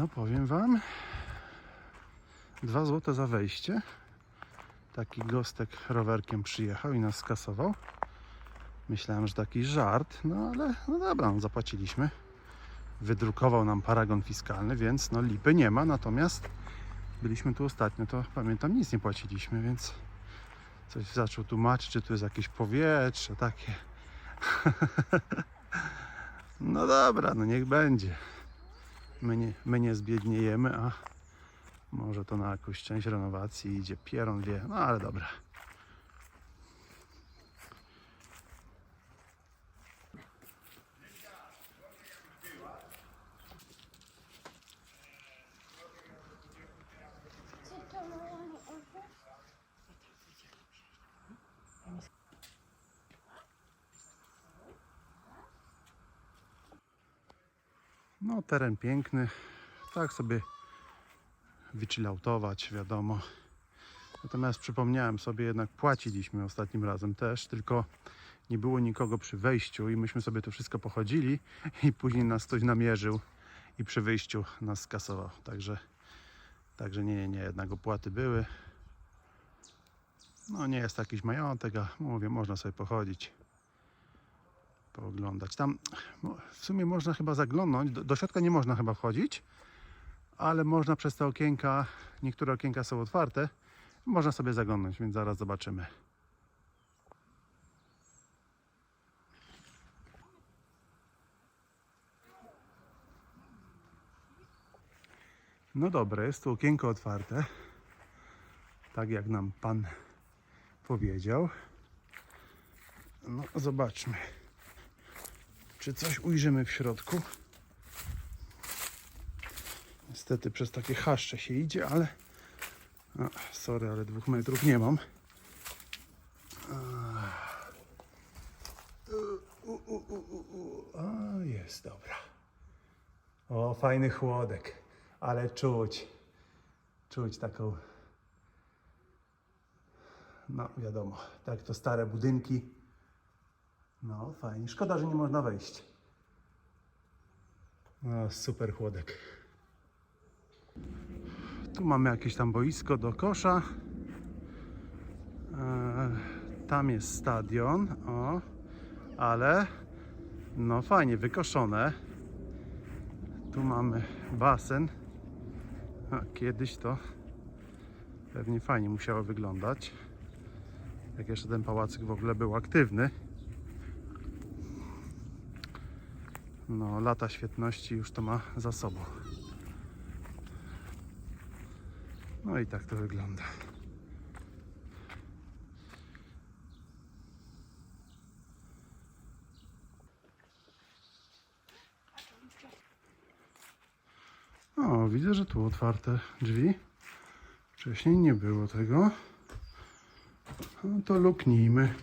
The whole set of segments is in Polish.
No powiem wam. Dwa złote za wejście. Taki gostek rowerkiem przyjechał i nas skasował. Myślałem, że taki żart, no ale no dobra, no zapłaciliśmy. Wydrukował nam paragon fiskalny, więc no lipy nie ma, natomiast byliśmy tu ostatnio, to pamiętam nic nie płaciliśmy, więc coś zaczął tłumaczyć, czy tu jest jakieś powietrze takie. no dobra, no niech będzie. My nie, my nie zbiedniejemy, a może to na jakąś część renowacji idzie. Pieron wie, no ale dobra. No, teren piękny. Tak sobie wychillautować, wiadomo. Natomiast przypomniałem sobie, jednak płaciliśmy ostatnim razem też, tylko nie było nikogo przy wejściu i myśmy sobie tu wszystko pochodzili i później nas ktoś namierzył i przy wyjściu nas skasował. Także, także nie, nie, jednak opłaty były. No nie jest to jakiś majątek, a mówię, można sobie pochodzić, pooglądać. Tam mo- w sumie można chyba zaglądnąć, do, do środka nie można chyba wchodzić, ale można przez te okienka, niektóre okienka są otwarte, można sobie zaglądnąć, więc zaraz zobaczymy. No dobra, jest tu okienko otwarte. Tak jak nam pan powiedział. No, zobaczmy, czy coś ujrzymy w środku. Niestety przez takie chaszcze się idzie, ale. A, sorry, ale dwóch metrów nie mam. A, jest, dobra. O, fajny chłodek, ale czuć, czuć taką, no wiadomo, tak to stare budynki. No, fajnie. Szkoda, że nie można wejść. No, super chłodek. Tu mamy jakieś tam boisko do kosza. E, tam jest stadion. O, ale no fajnie wykoszone. Tu mamy basen. A, kiedyś to pewnie fajnie musiało wyglądać. Jak jeszcze ten pałacyk w ogóle był aktywny. No, lata świetności już to ma za sobą. No i tak to wygląda. O, widzę, że tu otwarte drzwi. Wcześniej nie było tego. No to luknijmy.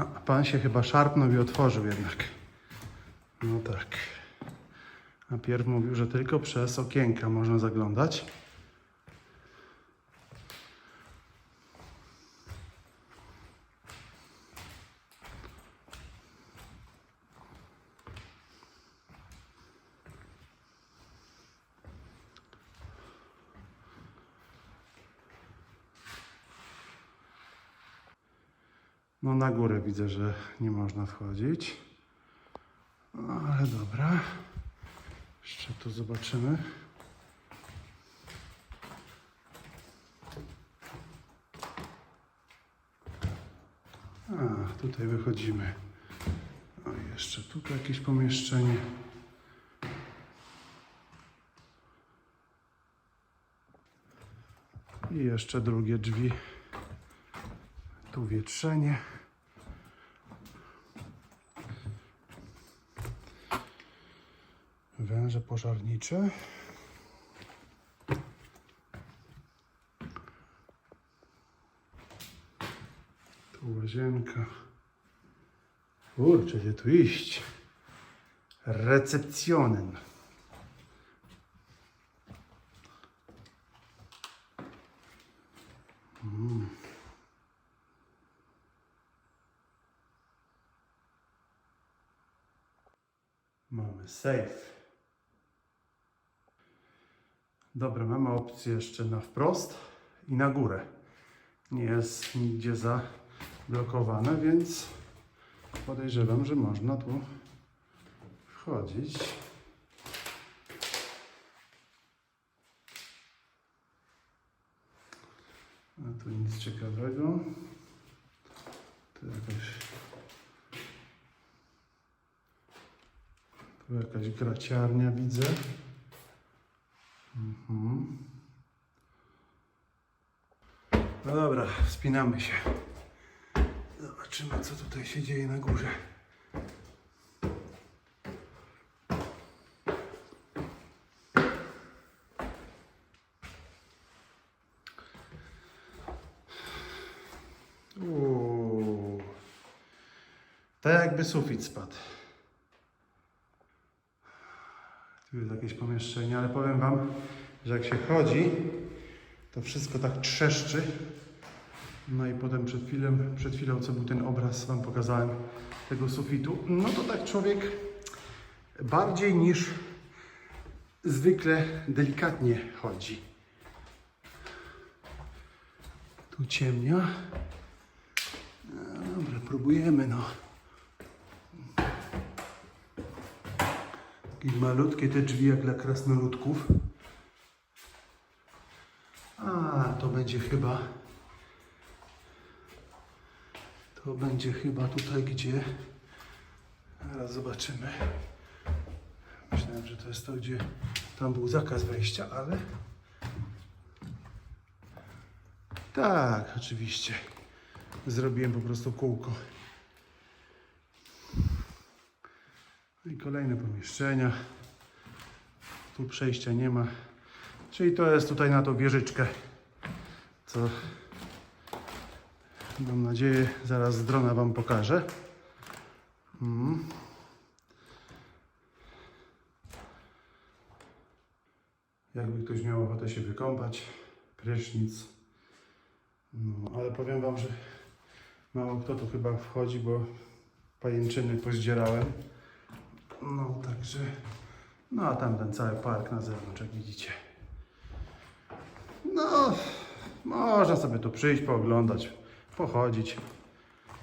A, pan się chyba szarpnął i otworzył jednak. No tak. Najpierw mówił, że tylko przez okienka można zaglądać. No na górę widzę, że nie można wchodzić. No ale dobra. Jeszcze tu zobaczymy. A, tutaj wychodzimy. O, jeszcze tutaj jakieś pomieszczenie. I jeszcze drugie drzwi. Tu wietrzenie. Węże pożarnicze. Tu łazienka. Kurczę, gdzie tu iść? Recepcjonen. Mm. Safe. Dobra, mamy opcję jeszcze na wprost i na górę. Nie jest nigdzie zablokowane, więc podejrzewam, że można tu wchodzić. A tu nic ciekawego. Tu jakaś. Tu jakaś graciarnia widzę. Mhm. No dobra, wspinamy się. Zobaczymy, co tutaj się dzieje na górze. Uuu. Tak jakby sufit spadł. Tu jest jakieś pomieszczenie, ale powiem Wam, że jak się chodzi, to wszystko tak trzeszczy. No i potem przed chwilą, przed chwilą, co był ten obraz, Wam pokazałem tego sufitu, no to tak człowiek bardziej niż zwykle delikatnie chodzi. Tu ciemnia. No dobra, próbujemy no. Takie malutkie te drzwi jak dla krasnoludków. A, to będzie chyba. To będzie chyba tutaj, gdzie. Zaraz zobaczymy. Myślałem, że to jest to, gdzie tam był zakaz wejścia, ale. Tak, oczywiście. Zrobiłem po prostu kółko. No I kolejne pomieszczenia. Tu przejścia nie ma. Czyli to jest tutaj na tą wieżyczkę, co mam nadzieję zaraz z drona Wam pokażę. Mm. Jakby ktoś miał ochotę się wykąpać, prysznic. No, ale powiem Wam, że mało kto tu chyba wchodzi, bo pajęczyny pozdzierałem. No także, no a tam ten cały park na zewnątrz, jak widzicie. No, można sobie tu przyjść, pooglądać, pochodzić.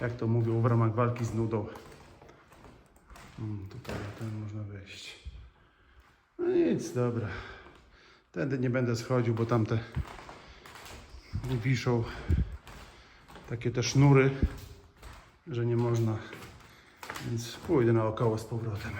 Jak to mówią, w ramach walki z nudą. Mm, tutaj ten można wejść. No nic, dobra. Tędy nie będę schodził, bo tamte wiszą takie te sznury, że nie można. Więc pójdę naokoło z powrotem.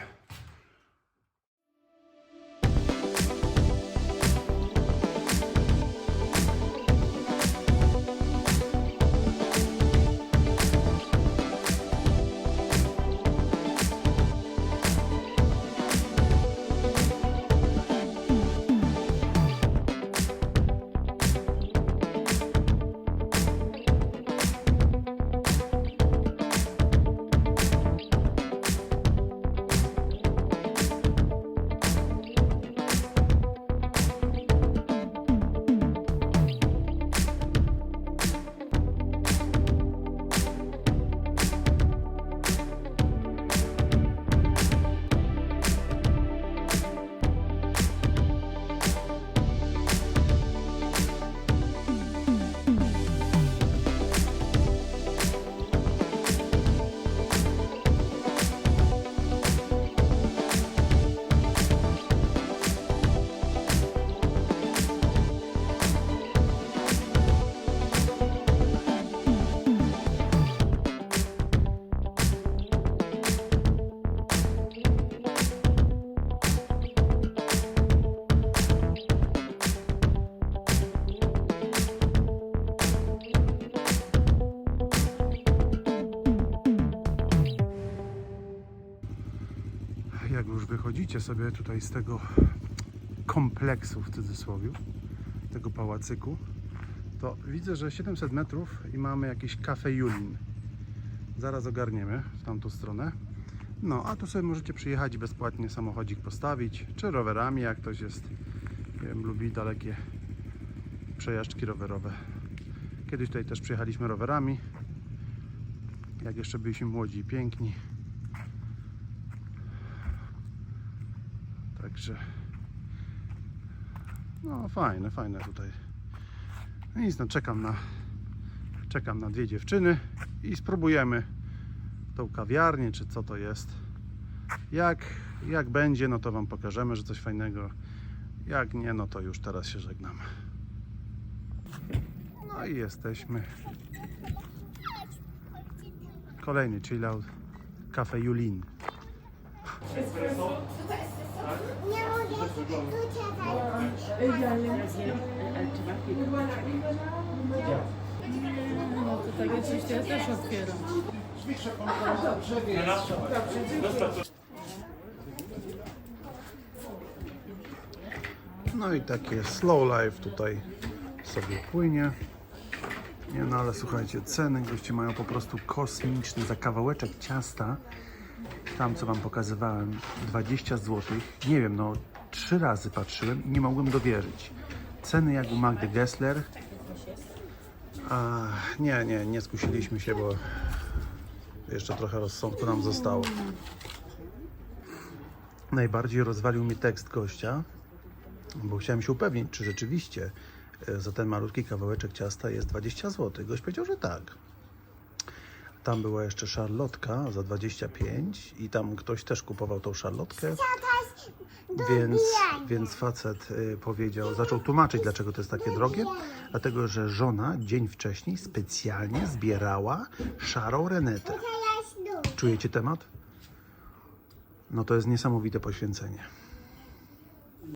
Jak już wychodzicie sobie tutaj z tego kompleksu w cudzysłowie, tego pałacyku, to widzę, że 700 metrów i mamy jakiś kafe Julin. Zaraz ogarniemy w tamtą stronę. No, a tu sobie możecie przyjechać i bezpłatnie samochodzik postawić, czy rowerami, jak ktoś jest, nie wiem, lubi dalekie przejażdżki rowerowe. Kiedyś tutaj też przyjechaliśmy rowerami, jak jeszcze byliśmy młodzi i piękni. Także no fajne, fajne tutaj. No nic, no czekam na czekam na dwie dziewczyny i spróbujemy tą kawiarnię, czy co to jest. Jak, jak będzie, no to Wam pokażemy, że coś fajnego. Jak nie, no to już teraz się żegnam. No i jesteśmy. Kolejny chill out. Cafe Julin. Czekać. No ja. No i takie slow life tutaj sobie płynie. Nie no, ale słuchajcie, ceny goście mają po prostu kosmiczne. Za kawałeczek ciasta, tam co Wam pokazywałem, 20 zł. Nie wiem, no trzy razy patrzyłem i nie mogłem dowierzyć. Ceny jak u Magdy Gessler. A, nie, nie, nie skusiliśmy się, bo jeszcze trochę rozsądku nam zostało. Najbardziej rozwalił mi tekst gościa, bo chciałem się upewnić, czy rzeczywiście e, za ten malutki kawałeczek ciasta jest 20 zł. Gość powiedział, że tak. Tam była jeszcze szarlotka za 25 i tam ktoś też kupował tą szarlotkę. Więc, więc facet y, powiedział, zaczął tłumaczyć, dlaczego to jest takie drogie. Dlatego, że żona dzień wcześniej specjalnie zbierała szarą renetę. Czujecie temat? No to jest niesamowite poświęcenie.